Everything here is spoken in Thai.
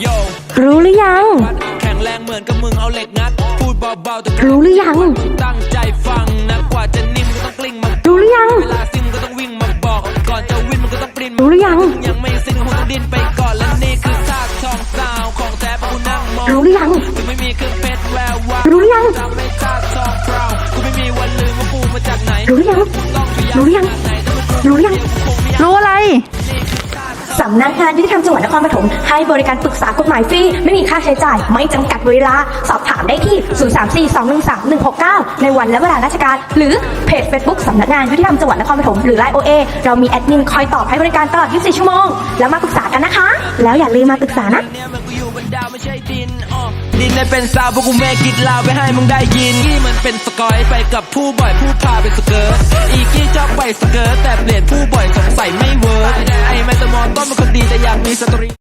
โยรู้หรือยัง แข็งแรงเหมือนกับมึงเอาเหล็กงัดพูดเบาๆแต่รู้หรือยัง ตั้งใจฟังนะกว่าจะนิ่มก็ต้องกลิ้งมารู้หรือยัง เวลาซิมก็ต้องวิ่งมาบอก ก่อนจะวิ่งมันก็ต้องปรินรู้หรือยัง ยังไม่สิ้นหัวต้องดิ้นไปก่อนและนี่คือซากทองซาวของแท้ปะกูนั่งมองรู้หรือยังถึงไม่มีเครื่องเพชรแวววาวรู้หรือยังทำให้ซากทองพราวกูไม่มีวันลืมว่ากูมาจากไหนรู้หรือยังต้องพยายามรู้หรือยังไหนแต่ว่ากูรู้หรือยังรู้อะไร สำนักงานยุติธรรมจังหวัดนครปฐมให้บริการปรึกษากฎหมายฟรี ไม่มีค่าใช้จ่าย ไม่จำกัดเวลา สอบถามได้ที่ 034-213-169 ในวันและเวลาราชการ หรือเพจ Facebook สำนักงานยุติธรรมจังหวัดนครปฐมหรือไลน์โอเอเรามีแอดมินคอยตอบให้บริการตลอด 24 ชั่วโมง แล้วมาปรึกษากันนะคะ แล้วอย่าลืมมาปรึกษานะดาวไม่ใช่ดินออดินได้เป็นซาวพวกกูแม่กิดลาวไปให้มึงได้ยินนี่มันเป็นสกอยไปกับผู้บ่อยผู้พาเป็นสเกิร์ตอีกี้ชอบไปสเกิร์ตแต่เปลี่ยนผู้บ่อยสงสัยไม่ แต่อยากมีสตรี